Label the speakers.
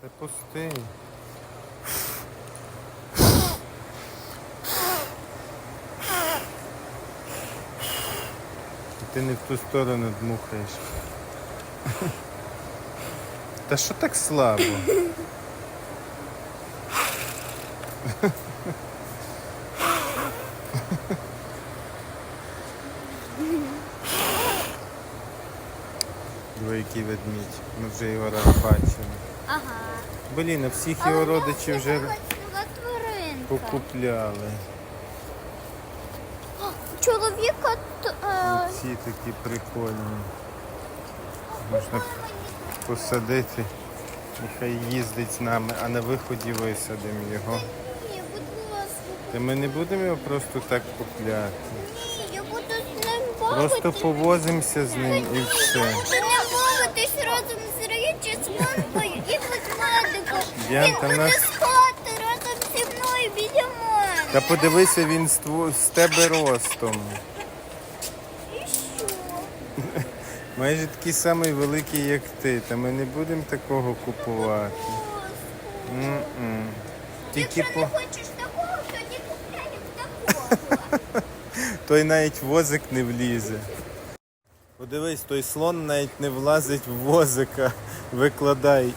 Speaker 1: Та пустий. Ти не в ту сторону дмухаєш. Та що так слабо? Диви, який ведмідь. Ми вже його раз бачили.
Speaker 2: Ага.
Speaker 1: Блін, а всіх його родичів вже покупляли.
Speaker 2: Чоловіка е,
Speaker 1: Ці такі прикольні. Можна посадити. Нехай їздить з нами, а на виході висадимо його.
Speaker 2: ні, будь ласка.
Speaker 1: Та ми не будемо його просто так купляти.
Speaker 2: Ні, я буду з ним
Speaker 1: Просто повозимося з ним і все.
Speaker 2: Буду не бавитись разом з Ричі, з мамою
Speaker 1: Діан, та нас-
Speaker 2: спати разом зі мною мене.
Speaker 1: Та подивися, він з, тво- з тебе ростом.
Speaker 2: І що?
Speaker 1: Майже такий самий великий, як ти. Та ми не будемо такого купувати. М-м. Тільки
Speaker 2: Якщо
Speaker 1: по
Speaker 2: не хочеш такого, тоді купляємо такого.
Speaker 1: той навіть в возик не влізе. Подивись, той слон навіть не влазить в возика. Викладай.